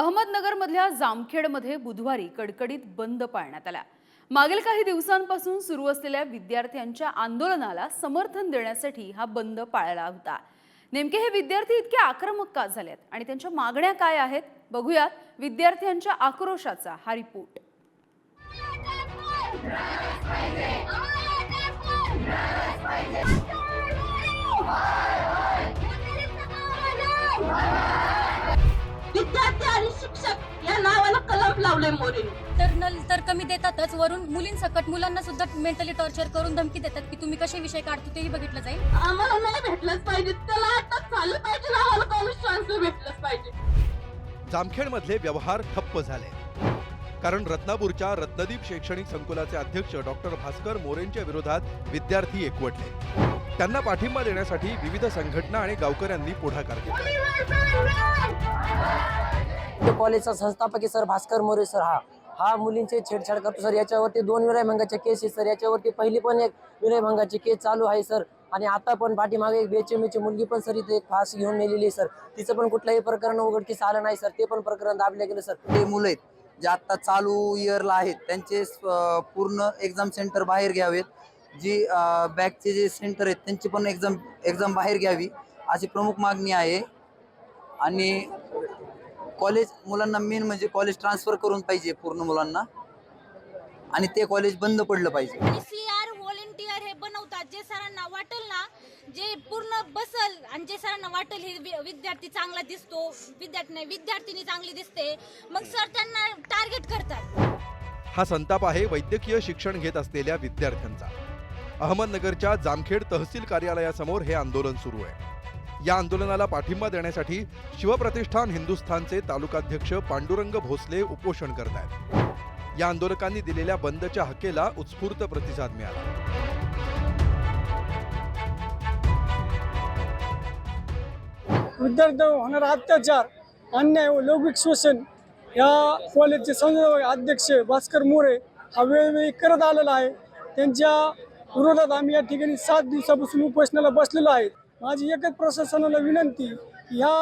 अहमदनगरमधल्या जामखेडमध्ये बुधवारी कडकडीत बंद पाळण्यात आला. मागील काही दिवसांपासून सुरू असलेल्या विद्यार्थ्यांच्या आंदोलनाला समर्थन देण्यासाठी हा बंद पाळला होता. नेमके हे विद्यार्थी इतके आक्रमक का झालेत आणि त्यांच्या मागण्या काय आहेत? बघूयात विद्यार्थ्यांच्या आक्रोशाचा हा रिपोर्ट. विद्यार्थी लावले मोरे तर नल तर कमी देतातच. वरून मुलींसकट मुलांना सुद्धा मेंटली टॉर्चर करून धमकी देतात की तुम्ही कसे विषय काढतो तेही बघितलं जाईल. आम्हाला नाही भेटलंच पाहिजे. त्याला अटक झालं पाहिजे ना आम्हाला कॉलेज ट्रान्सफर भेटलंच पाहिजे. जामखेडमधले व्यवहार ठप्प झाले. कारण रत्नापूरच्या रत्नदीप शैक्षणिक संकुलाचे अध्यक्ष डॉक्टर भास्कर मोरेंच्या विरोधात विद्यार्थी एकवटले. त्यांना पाठिंबा देण्यासाठी विविध संघटना आणि गावकऱ्यांनी पुढाकार घेतला. ते कॉलेजचा संस्थापक सर भास्कर मोरे सर. हा हा मुलींचे छेडछाड करतो सर. याच्यावरती दोन विनयभंगाच्या केस आहे सर. याच्यावरती पहिली पण एक विनयभंगाची केस चालू आहे सर. आणि आता पण पाठीमागे एक बेचेमीची मुलगी पण सर इथे एक फास घेऊन नेलेली आहे सर. तिचं पण कुठलंही प्रकरण उघडकीस आलं नाही सर. ते पण प्रकरण दाबले गेलं सर. ते मुलं आहेत जे आत्ता चालू इयरला आहेत त्यांचे पूर्ण एक्झाम सेंटर बाहेर घ्यावेत. जी बॅकचे जे सेंटर आहेत त्यांची पण एक्झाम एक्झाम बाहेर घ्यावी. अशी प्रमुख मागणी आहे. आणि कॉलेज मुलांना मेन म्हणजे कॉलेज ट्रान्सफर करून पाहिजे पूर्ण मुलांना. आणि ते कॉलेज बंद पडलं पाहिजे. सी आर व्हॉलेंटियर हे बनवतात जे सरांना वाटेल ना जे पूर्ण बसल आणि जे सरांना वाटेल हे विद्यार्थी चांगला दिसतो विद्यार्थी नाही विद्यार्थिनी चांगली दिसते मग सर त्यांना टार्गेट करतात. हा संताप आहे वैद्यकीय शिक्षण घेत असलेल्या विद्यार्थ्यांचा. अहमदनगरच्या जामखेड तहसील कार्यालयासमोर हे आंदोलन सुरू आहे. या आंदोलनाला पाठिंबा देण्यासाठी शिवप्रतिष्ठान हिंदुस्थानचे तालुकाध्यक्ष पांडुरंग भोसले उपोषण करत आहेत या आंदोलकांनी दिलेल्या बंदच्या हकेला उत्स्फूर्त प्रतिसाद मिळाला. विद्यार्थ्यांवर होणारा अत्याचार अन्याय व लौकिक शोषण या कॉलेजचे संस्थापक अध्यक्ष भास्कर मोरे हा वेळोवेळी करत आलेला आहे. त्यांच्या विरोधात आम्ही या ठिकाणी सात दिवसापासून उपोषणाला बसलेलो आहे. माझी एकच प्रशासनाला विनंती ह्या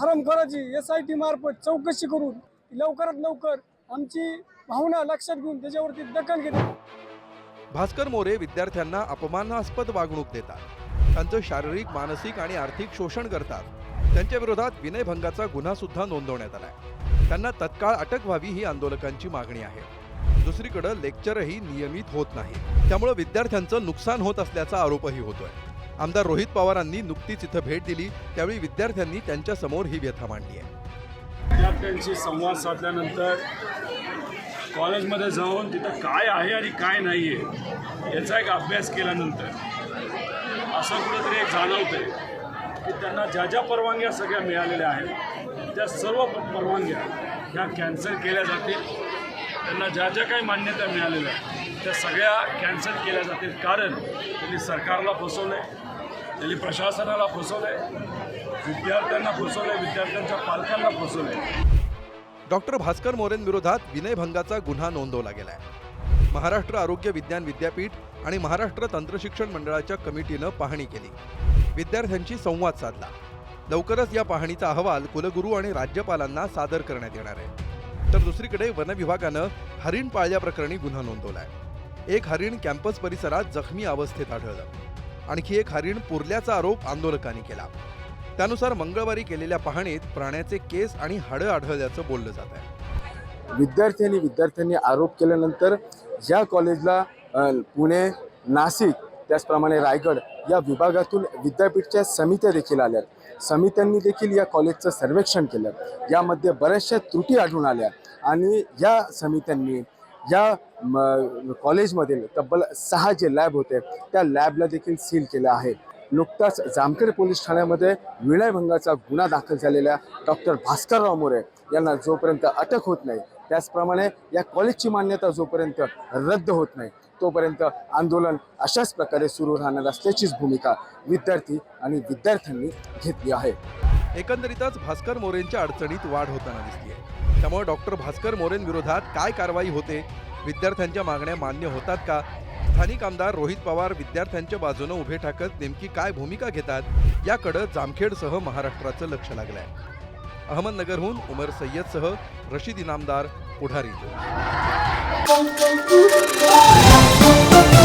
हरमखोराची एस आय टी मार्फत चौकशी करून लवकरात लवकर आमची भावना लक्षात घेऊन त्याच्यावरती दखल घेते भास्कर मोरे विद्यार्थ्यांना अपमानास्पद वागणूक देतात. त्यांचं शारीरिक मानसिक आणि आर्थिक शोषण करतात. त्यांच्या विरोधात विनयभंगाचा गुन्हा सुद्धा नोंदवण्यात आलाय. त्यांना तत्काळ अटक व्हावी ही आंदोलकांची मागणी आहे. दुसरीकडे लेक्चरही नियमित होत नाही. त्यामुळे विद्यार्थ्यांचं नुकसान होत असल्याचा आरोपही होतोय. आमदार रोहित पवारांनी नुकतीच इथं भेट दिली. त्यावेळी विद्यार्थ्यांनी त्यांच्यासमोर ही व्यथा मांडली आहे. विद्यार्थ्यांशी संवाद साधल्यानंतर कॉलेजमध्ये जाऊन तिथं काय आहे आणि काय नाही आहे याचा एक अभ्यास केल्यानंतर असं कुठंतरी एक जाणवतं आहे की त्यांना ज्या ज्या परवानग्या सगळ्या मिळालेल्या आहेत त्या सर्व परवानग्या ह्या कॅन्सल केल्या जातील. त्यांना ज्या ज्या काही मान्यता मिळालेल्या आहेत त्या सगळ्या कॅन्सल केल्या जातील. कारण त्यांनी सरकारला फसवलं आहे त्यांनी प्रशासनाला फसवलं आहे विद्यार्थ्यांना फसवलं आहे विद्यार्थ्यांच्या पालकांना फसवलं आहे डॉक्टर भास्कर मोरेंविरोधात विनयभंगाचा गुन्हा नोंदवला गेलाय. महाराष्ट्र आरोग्य विज्ञान विद्यापीठ आणि महाराष्ट्र तंत्रशिक्षण मंडळाच्या कमिटीनं पाहणी केली. विद्यार्थ्यांशी संवाद साधला. लवकरच या पाहणीचा अहवाल कुलगुरू आणि राज्यपालांना सादर करण्यात येणार आहे. तर दुसरीकडे वनविभागानं हरिण पाळल्याप्रकरणी गुन्हा नोंदवलाय. एक हरिण कॅम्पस परिसरात जखमी अवस्थेत आढळलं. आणखी एक हरिण पुरल्याचा आरोप आंदोलकांनी केला. त्यानुसार मंगळवारी केलेल्या पाहणीत प्राण्याचे केस आणि हाडं आढळल्याचं बोललं जात आहे. विद्यार्थ्यांनी विद्यार्थ्यांनी आरोप केल्यानंतर ज्या कॉलेजला पुणे नाशिक त्याचप्रमाणे रायगड या विभागातून विद्यापीठच्या समित्या देखील आल्यात. समित्यांनी देखील या कॉलेजचं सर्वेक्षण केलं. यामध्ये बऱ्याचशा त्रुटी आढळून आल्या. आणि या समित्यांनी या म, कॉलेजमधील तब्बल सहा जे लॅब होते त्या लॅबला देखील सील केलं आहे. नुकताच जामखेड पोलीस ठाण्यामध्ये विनयभंगाचा गुन्हा दाखल झालेल्या डॉक्टर भास्करराव मोरे यांना जोपर्यंत अटक होत नाही त्याचप्रमाणे या कॉलेजची मान्यता जोपर्यंत रद्द होत नाही तोपर्यंत आंदोलन अशाच प्रकारे सुरू राहणार असल्याचीच भूमिका विद्यार्थी आणि विद्यार्थ्यांनी घेतली आहे. एकंदरीतच भास्कर मोरेंच्या अडचणीत वाढ होताना दिसतीये. त्यामुळे डॉक्टर भास्कर मोरेंविरोधात काय कारवाई होते? विद्यार्थ्यांच्या मागण्या मान्य होतात का? स्थानिक आमदार रोहित पवार विद्यार्थ्यांच्या बाजूनं उभे ठाकत नेमकी काय भूमिका घेतात? याकडं जामखेडसह महाराष्ट्राचं लक्ष लागलंय. अहमदनगरहून उमर सय्यदसह रशीद इनामदार पुढारी Música